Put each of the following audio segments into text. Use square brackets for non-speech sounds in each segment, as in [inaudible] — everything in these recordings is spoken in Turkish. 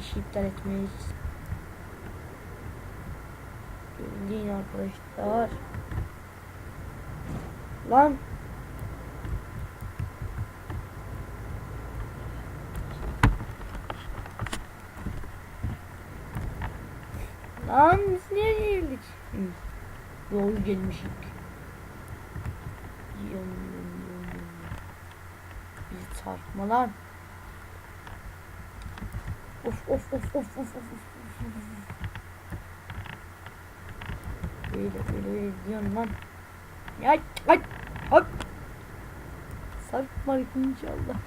İşi iptal etmeyiz. Dinleyin arkadaşlar. Lan. Lan biz nereye geldik? Hı. Doğru gelmişik. Yum. Bizi çarpma lan. Of of of of of of of. Böyle böyle böyle diyorum lan. Ay ay hop. Sarkmadık inşallah.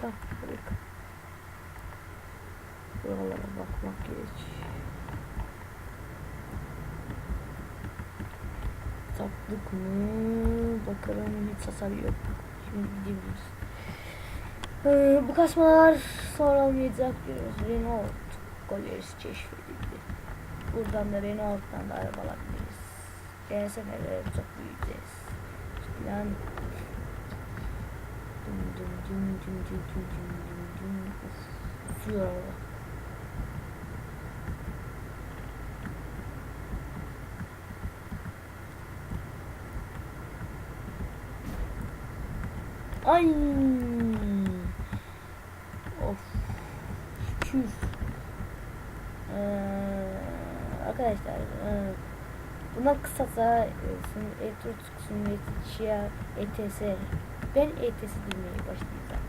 Sarkmadık. Buralara bakmak gerekiyor. Saptık mı? Bakalım hiç hasar yok. Şimdi gidebiliriz. Ee, bu kasmalar sonra olmayacak diyoruz. Renault galerisi keşfedildi. Buradan da Renault'tan da araba alabiliriz. Gene seferlere çok büyüyeceğiz. Dum dum dum dum dum dum dum dum. Of, uçuyor araba. Ay. Of. Şükür. Ee, arkadaşlar e, buna kısaca e, Etrus Sünnet ETS ben ETS bilmeye başlayacağım.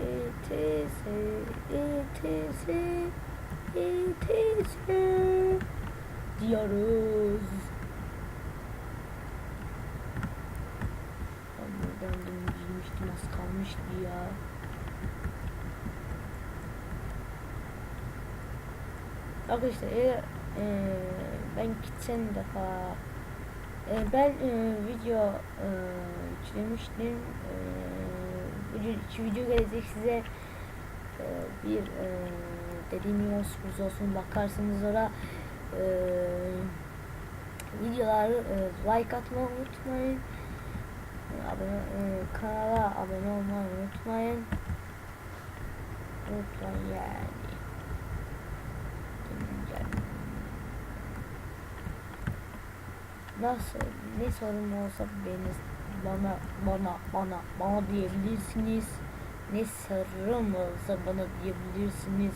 ETS ETS ETS diyoruz. Ben buradan dün girmiştim az kalmıştı ya. Arkadaşlar eğer e, ben geçen defa e, ben e, video e, yüklemiştim. E, bugün iki video gelecek size e, bir e, dediğim gibi sürpriz olsun bakarsınız oraya e, videoları e, like atmayı unutmayın. Abone, e, kanala abone olmayı unutmayın. Unutmayın yani. Nasıl ne sorun olsa beni bana bana bana bana diyebilirsiniz. Ne sorun olsa bana diyebilirsiniz.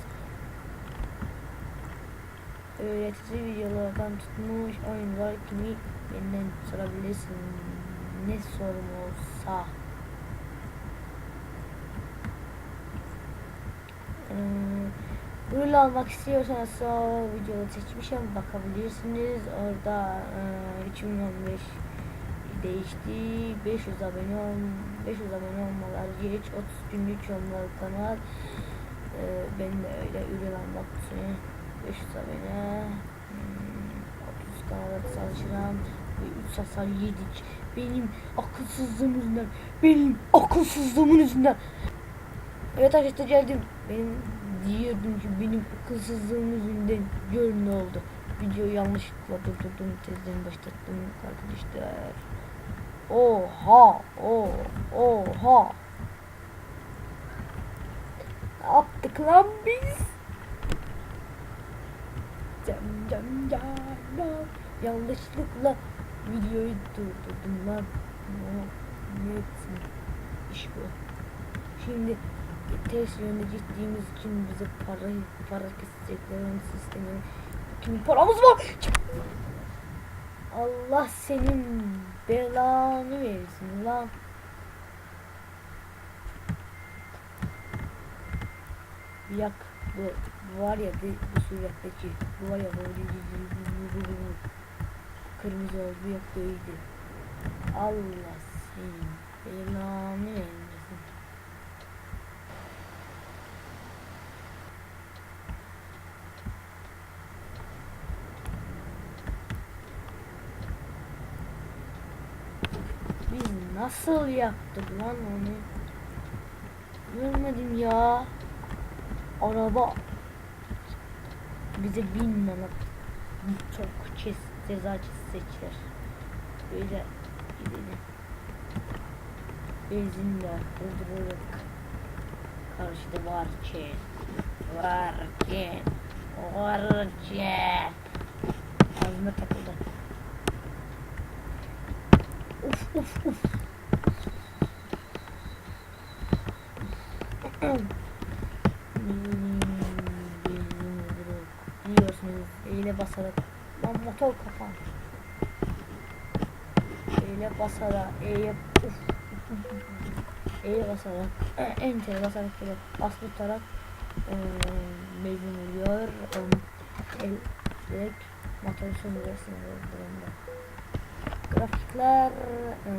Öğretici videolardan tutmuş oyunlar kimi benden sorabilirsin. Ne sorun olsa. Ee, Rol almak istiyorsanız o videoyu seçmişim bakabilirsiniz. Orada e, 2015 değişti. 500 abone ol 500 abone olmalar geç 30 günlük olmalı kanal. E, ben de öyle ürün almak için 500 abone hmm, 30 kanala çalışacağım ve 3 hasar yedik. Benim akılsızlığım yüzünden benim akılsızlığımın yüzünden Evet arkadaşlar geldim. Benim diyordum ki benim akılsızlığım yüzünden gör ne oldu. Videoyu yanlışlıkla durdurdum. Tezden başlattım arkadaşlar. Oha! Oh, oha! Ne yaptık lan biz? Cam cam cam. Yanlışlıkla videoyu durdurdum lan. Ne, etsin? İş bu. Şimdi ters yönde gittiğimiz için bize para para kesecekler onu sistemi. Kimin paramız var? Allah senin belanı versin lan. Yak bu, bu var ya bu suretteki bu var ya böyle kırmızı oldu yok değildi. Allah senin belanı versin. Biz nasıl yaptık lan onu? Görmedim ya. Araba bize bin manat çok kes, ceza seçer. Böyle gidelim. Benzinle doldururuk. karşıda varken. Varken. Varken. Ağzıma takıldı. Uf uf uf. Biliyorsunuz eyle basarak lan motor kapan. Eyle basarak [clears throat] eyle uf. Eyle basarak enter basarak böyle bas tutarak eee mecbur oluyor. Um, el direkt motoru söndürüyorsunuz durumda. Grafikler eee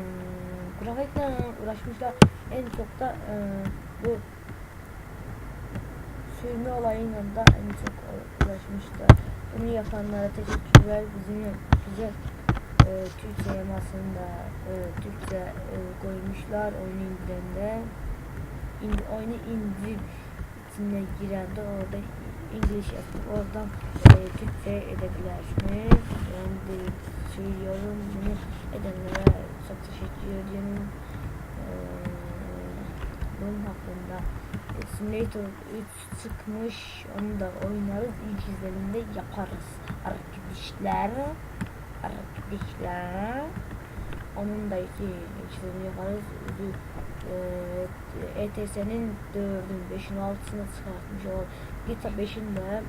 grafiklerle uğraşmışlar. En çok da eee bu sürme olayıyla da en çok uğraşmışlar. Bunu yapanlara teşekkürler. Bizim bize e, Türkçe yamasında e, Türkçe e, koymuşlar oyunu indirende. İn, oyunu indir içine girende orada İngiliz yazıp oradan e, Türkçe edebilirsiniz. Ben de söylüyorum bunu edenlere çok teşekkür ediyorum. E, bunun hakkında Simulator 3 çıkmış. Onu da oynarız. İlk izlenimde yaparız. Arkadaşlar. Arkadaşlar. Onun da iki izlenimi yaparız. E, ETS'nin 4'ün 5'in 6'sını çıkartmış o GTA 5'in de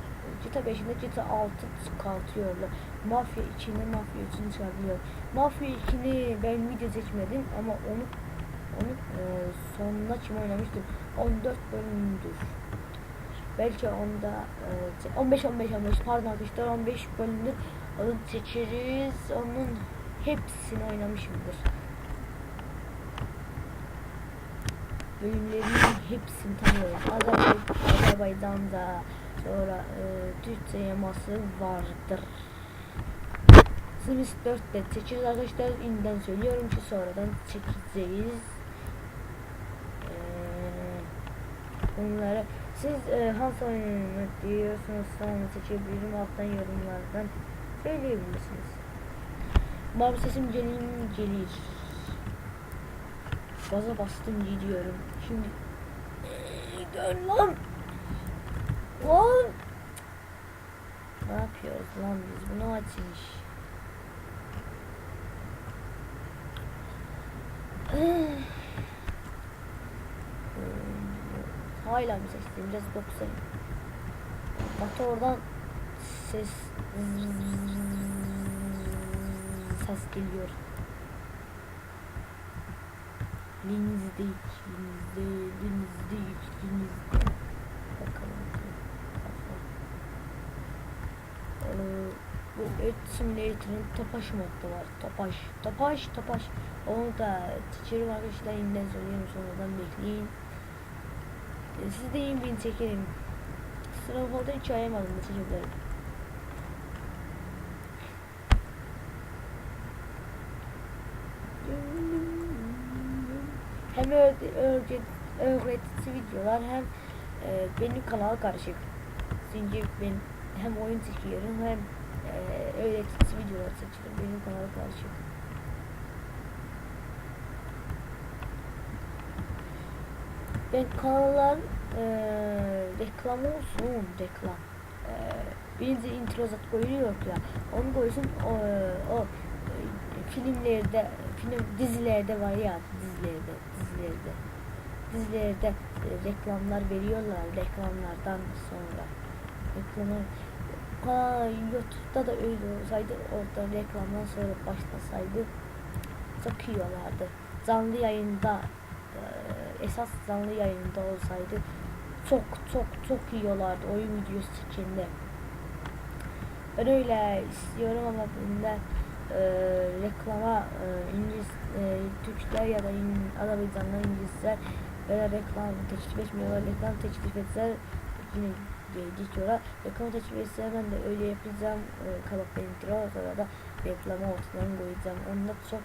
GTA 5'in de GTA 6 çıkartıyorlar. Mafya 2'ni Mafya 3'ünü çıkartıyor. Mafya 2'ni ben video seçmedim ama onu onu e, sonuna kim oynamıştım? 14 bölümdür. Belki onda e, 15 15 15 pardon arkadaşlar 15 bölümdür. Onu seçeriz. Onun hepsini oynamışımdır. Bölümlerinin hepsini tanıyorum. Azerbaycan, Azerbaycan'da sonra e, Türkçe yaması vardır. Sims 4'te seçeriz arkadaşlar. İnden söylüyorum ki sonradan çekeceğiz. Bunları siz e, hangi oyunu diyorsunuz sonra seçebilirim alttan yorumlardan söyleyebilirsiniz. Baba sesim gelir? Gelir. Gaza bastım gidiyorum. Şimdi dön lan. Lan. Ne yapıyoruz lan biz? Bunu açmış. Hala mı seçtim? Biraz bakayım. Bak oradan ses ses geliyor. Linizde linizde, linizde linizde. Bakalım. Ee, bu et simülatörün topaş modu var. Topaş, topaş, topaş. Onu da teacher'ım arkadaşlar yeniden söylüyorum sonradan bekleyin. Siz de yiyin beni çekelim. Snowfall'da hiç ayamadım da çocuklarım. Hem öğretici, videolar hem e, benim kanal karışık. Çünkü ben hem oyun çekiyorum hem e, öğretici videolar çekiyorum. Benim kanal karışık. Ben kanallar e, reklam olsun reklam. E, birinci intro zat koyuyor ya. Onu koysun o, o e, filmlerde film dizilerde var ya dizilerde dizilerde dizilerde e, reklamlar veriyorlar reklamlardan sonra reklamlar Aa, YouTube'da da öyle olsaydı orada reklamdan sonra başlasaydı olardı. Canlı yayında e, esas canlı yayında olsaydı çok çok çok iyi olardı oyun videosu içinde. Ben öyle istiyorum ama bunda e, reklama e, İngiliz e, Türkler ya da İng Azerbaycanlı İngilizler böyle reklam teklif etmiyorlar. Reklam teklif etseler yine geçiyorlar. Reklam teklif etse ben de öyle yapacağım. E, kalıp intro sonra da reklama ortadan koyacağım. Onda çok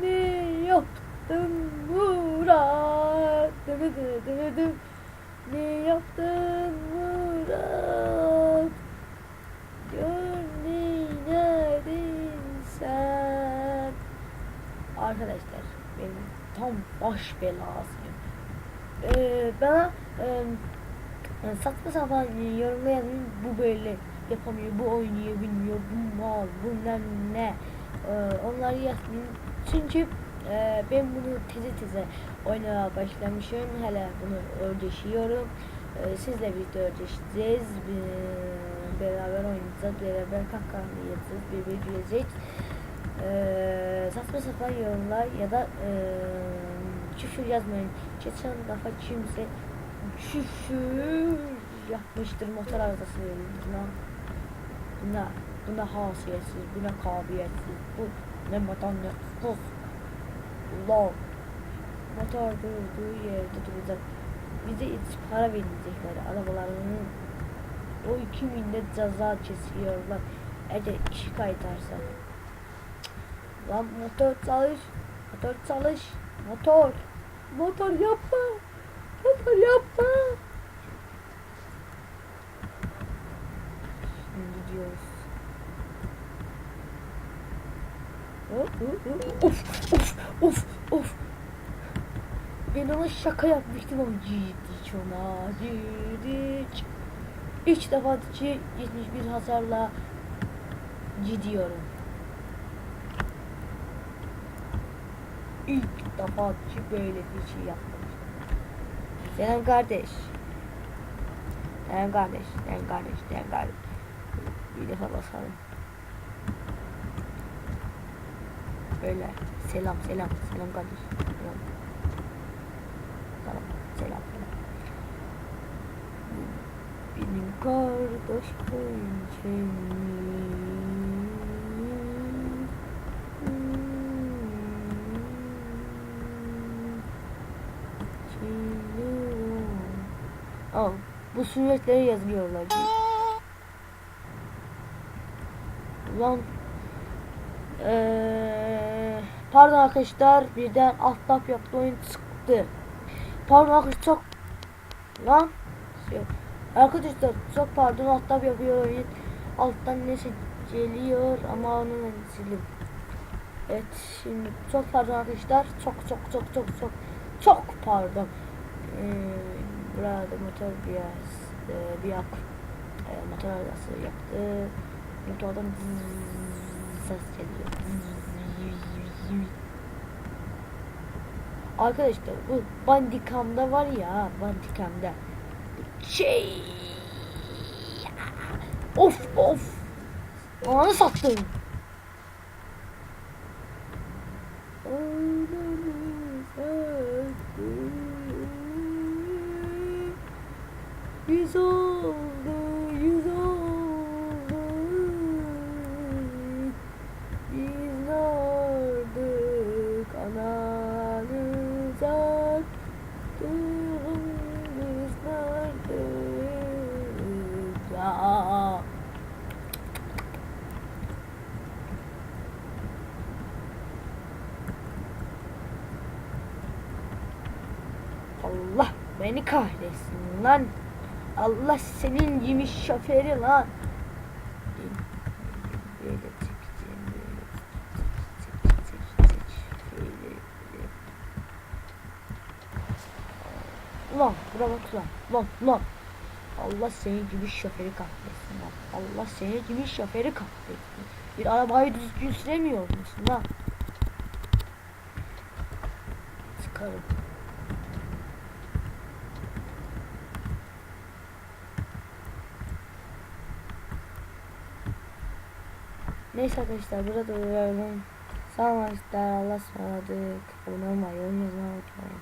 ne yaptın Murat? Dı dı. Ne yaptın Arkadaşlar benim tam baş belasıyım. Ee, bana e, saçma sapan yorumda yazın bu böyle yapamıyor, bu oynuyor, bilmiyor, bu mal, bu ne. Ee, onları yazmayın. Çünkü e, ben bunu teze teze oynamaya başlamışım. Hala bunu ödeşiyorum. Ee, sizle birlikte ödeşeceğiz. Ee, beraber oynayacağız, beraber kahkaha yiyeceğiz, birbirine güleceğiz. Ee, saçma sapan yorumlar ya da e, küfür yazmayın. Geçen defa kimse küfür yapmıştır motor arızası buna. Buna, buna hasiyetsiz, buna kabiliyetsiz, bu ne vatandaşsız. Allah. Motor durduğu yerde duracak. Bize hiç para verecekler arabalarının o iki millet ceza kesiyorlar. Eğer şikayet edersen. Lan motor çalış. Motor çalış. Motor. Motor yapma. Motor yapma. Şimdi gidiyoruz. Of of of of. Ben ona şaka yapmıştım ama ciddi çona ciddi. İlk defa ki 71 hasarla gidiyorum. İlk defa ki böyle bir şey yapmamıştım. Selam kardeş. Selam kardeş. Selam kardeş. Selam kardeş. Bir defa basalım. Böyle. Selam selam. Selam kardeş. Selam. Selam. Selam. Benim kardeş Al. Bu süreçleri yazıyorlar. Ulan Eee pardon arkadaşlar birden alt tab yaptı oyun çıktı. Pardon arkadaşlar çok lan şey- arkadaşlar çok pardon alt tab yapıyor oyun alttan neyse geliyor ama onu ben sildim. Evet şimdi çok pardon arkadaşlar çok çok çok çok çok çok pardon. Ee, burada motor biraz e, bir ak e, motor arası yaptı. Motordan ses geliyor. Arkadaşlar bu Bandicam'da var ya Bandicam'da şey of of ananı sattım Ananı sattım. Yüz oldu, yüz oldu. Biz vardık ananıza. Biz vardık ya. Allah beni kahretsin lan. Allah senin gibi şoförü lan. Ulan bura bak lan. Lan lan. Allah senin gibi şoförü kahretsin lan. Allah senin gibi şoförü kahretsin. Bir arabayı düzgün süremiyor musun lan? Sıkarım. Neyse arkadaşlar burada uyaralım. Sağ olun. Allah'a ısmarladık. Abone unutmayın.